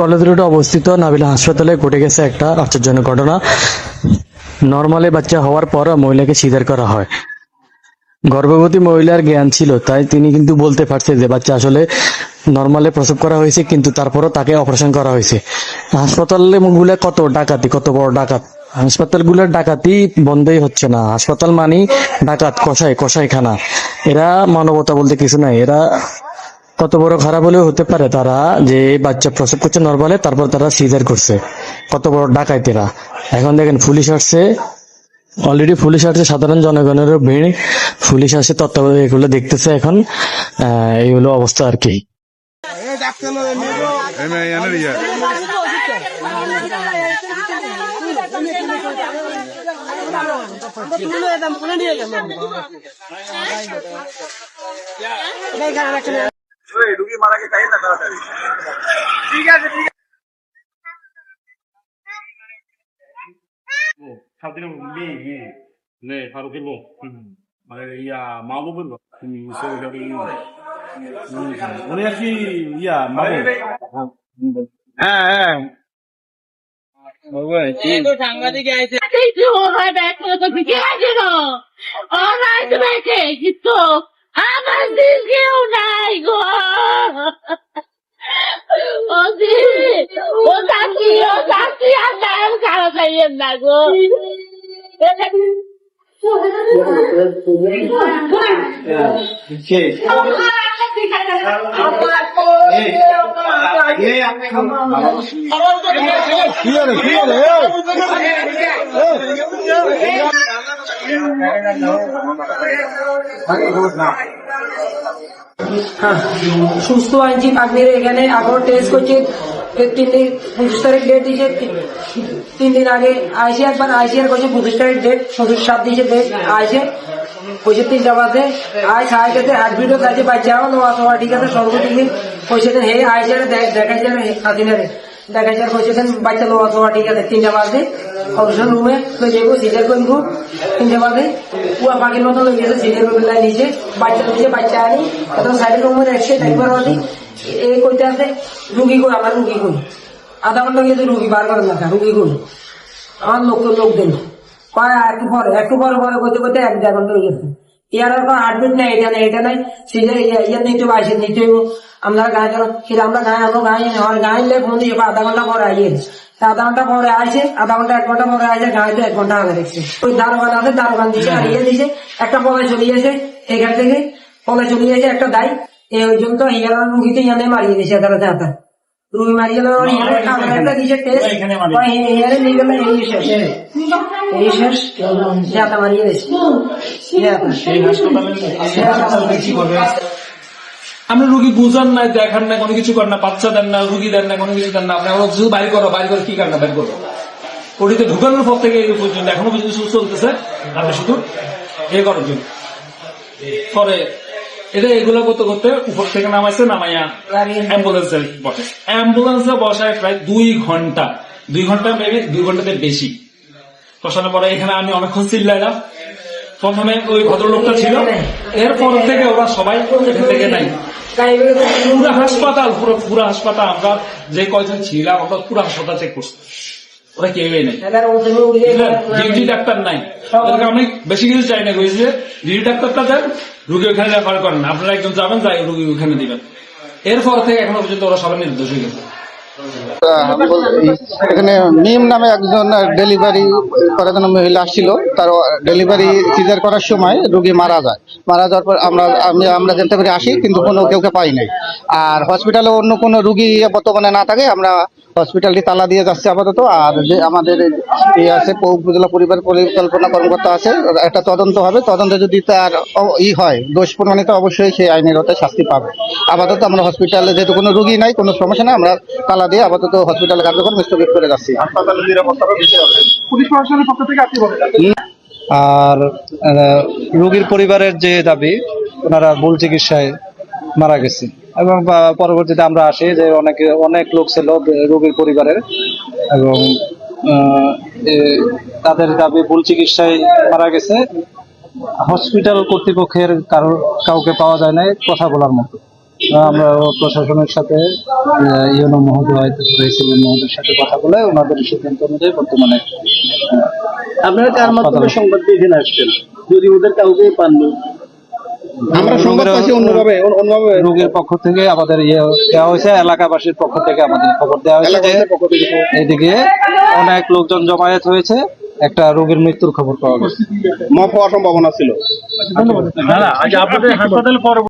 College রোডে অবস্থিত নাবিলা হাসপাতালে ঘটে গেছে একটা আশ্চর্যজনক ঘটনা। নর্মালি বাচ্চা হওয়ার পর মহিলাকে সিজার করা হয়। গর্ভবতী মহিলার জ্ঞান ছিল তাই তিনি কিন্তু বলতে পারছে যে বাচ্চা আসলে নর্মালে প্রসব করা হয়েছে কিন্তু তারপরও তাকে অপারেশন করা হয়েছে। হাসপাতালে গুলা কত ডাকাতি কত বড় ডাকাত। হাসপাতালগুলোর ডাকাতি বন্ধই হচ্ছে না। হাসপাতাল মানি ডাকাত কষাই কষাইখানা এরা মানবতা বলতে কিছু নাই। এরা কত বড় খারাপ হলেও হতে পারে তারা যে বাচ্চা প্রসব করছে নর্মালে তারপর তারা সিজার করছে। কত বড় ডাকাইতেরা। এখন দেখেন পুলিশ আসছে। অলরেডি পুলিশ আসছে সাধারণ জনগণেরও ভিড়। পুলিশ আসছে তত্ত্বাবধায়ক এগুলো দেখতেছে এখন। আহ, এই হলো অবস্থা আর কি। সাদিনের মেয়ে মেয়ে নে ফারুকের বউ মানে ইয়া মাহবুবের বউ? উনি আর কি ইয়া মাহবুব হ্যাঁ হ্যাঁ Gente, Beto, eu tô pedindo! Alright, Beto, gitu! Ama sisi unaigo! O sisi, o sasi, o sasi, সুস্থ আনছি পাগনির এখানে আবার টেস্ট করছে। তিন দিন পঁচিশ তারিখ ডেট দিয়েছে। তিন দিন আগে আইসি একবার, আইসি আর করছে পঁচিশ তারিখ ডেট সদস্য সাত দিয়েছে ডেট আইসে। পয়সা তিনটা বাজে। আই সাড়ে চারটে অ্যাডমিটও কাছে বাচ্চা নোয়া সোয়া ঠিক আছে সর্ব ঠিক পয়সা দেন, হে, আইসে দেখাইছে হাতিনারে দেখাইছে পয়সা দেন বাচ্চা নোয়া সোয়া ঠিক আছে, তিনটা বাজে। অবসর রুমে লই যাব সিজার করব তিনটা বাজে। পুয়া পাখির মতো লই গেছে সিজার করবে নিচে বাচ্চা নিচে বাচ্চা আনি। একদম সাইডের রুমে রেখে একবার আনি এই কইতে আছে, রুগী কই, আমার রুগী কই? আধা ঘণ্টা গিয়ে রুগী বার করেন না রুগী কই? আমার লোক লোক দেন। কয় একটু পরে একটু পরে পরে করতে করতে এক দেড় ঘণ্টা গেছে। ইয়ার আটমিট নাই, এটা নাই এটা নাই। সিজার ইয়ার নিতে হবে নিতে আমরা সেটা আমরা আমরা ফোন দিয়ে আধা ঘণ্টা পরে আইয়ে। আধা ঘণ্টা পরে আইসে, আধা ঘণ্টা, এক ঘণ্টা পরে আইসে, গায়ে তো এক ঘণ্টা আগে দেখছে। ওই দারোগান আছে, দারোগান দিছে, আর ইয়ে দিছে। একটা পলায় চলে গেছে, এখান থেকে। পলায় চলে গেছে একটা দায়। এই ওই জন্য তো ইয়ার রুগীতে ইয়ানে মারিয়ে আদালতে হাতে। মারিয়ে করবে আপনি রুগী বুঝান না দেখান না কোনো কিছু করেন না বাচ্চা দেন না রুগী দেন না কোনো কিছু দেন না। আপনি শুধু বাইর করো বাইর করে কি কারণ বাইর করো ওটিতে ঢুকানোর পর থেকে এই পর্যন্ত এখনও পর্যন্ত সুস্থ চলতেছে। আপনি শুধু এ করার জন্য পরে এটা এগুলো করতে করতে উপর থেকে নামাইছে নামাইয়া অ্যাম্বুলেন্সে বসে। অ্যাম্বুলেন্সে বসায় প্রায় দুই ঘণ্টা। দুই ঘণ্টা মেবি দুই ঘন্টাতে বেশি। বসানোর পরে এখানে আমি অনেকক্ষণ চিল্লাইলাম। প্রথমে ওই ভদ্রলোকটা ছিল। এরপর থেকে ওরা সবাই এখান থেকে নাই। পুরো হাসপাতাল পুরো পুরো হাসপাতাল। আমরা যে কয়জন ছিলাম আমরা পুরো হাসপাতাল চেক করছি। ওরা কেউই নেই ডিউটি ডাক্তার নাই। ওদেরকে আমি বেশি কিছু চাই না কইছি যে ডিউটি ডাক্তারটা দেন রুগী ওখানে রেফার করেন আপনারা একজন যাবেন যাই রুগী ওখানে দিবেন। এরপর থেকে এখনও পর্যন্ত ওরা সবাই নির্দোষ হয়ে গেছে। এখানে মিম নামে একজন ডেলিভারি করার জন্য মহিলা আসছিল তার ডেলিভারি সিজার করার সময় রোগী মারা যায়। মারা যাওয়ার পর আমরা আমি আমরা জানতে পারি আসি কিন্তু কোনো কেউকে পাই নাই। আর হসপিটালে অন্য কোনো রুগী বর্তমানে না থাকে আমরা হসপিটালটি তালা দিয়ে যাচ্ছে আপাতত। আর যে আমাদের ইয়ে আছে পৌ উপজেলা পরিবার পরিকল্পনা কর্মকর্তা আছে একটা তদন্ত হবে। তদন্তে যদি তার ই হয় দোষ প্রমাণিত অবশ্যই সেই আইনের হতে শাস্তি পাবে। আপাতত আমরা হসপিটালে যেহেতু কোনো রুগী নাই কোনো সমস্যা নাই আমরা তালা দিয়ে আপাতত হসপিটাল কার্যক্রম স্থগিত করে যাচ্ছি। আর রোগীর পরিবারের যে দাবি ওনারা ভুল চিকিৎসায় মারা গেছে এবং পরবর্তীতে আমরা আসি যে অনেক অনেক লোক ছিল রোগীর পরিবারের এবং তাদের দাবি ভুল চিকিৎসায় মারা গেছে। হসপিটাল কর্তৃপক্ষের কারও কাউকে পাওয়া যায় না কথা বলার মতো। আমরা প্রশাসনের সাথে ইউনো মহোদয় মহোদয়ের সাথে কথা বলে ওনাদের সিদ্ধান্ত অনুযায়ী বর্তমানে আপনারা কার মাধ্যমে সংবাদ পেয়েছেন আসছেন? যদি ওদের কাউকে পাননি? আমরা সংবাদ পাচ্ছি অন্যভাবে অন্যভাবে। রোগীর পক্ষ থেকে আমাদের ইয়ে দেওয়া হয়েছে এলাকাবাসীর পক্ষ থেকে আমাদের খবর দেওয়া হয়েছে যে এদিকে অনেক লোকজন জমায়েত হয়েছে একটা রোগীর মৃত্যুর খবর পাওয়া গেছে। মফ হওয়ার সম্ভাবনা ছিল। আপনাদের হাসপাতালে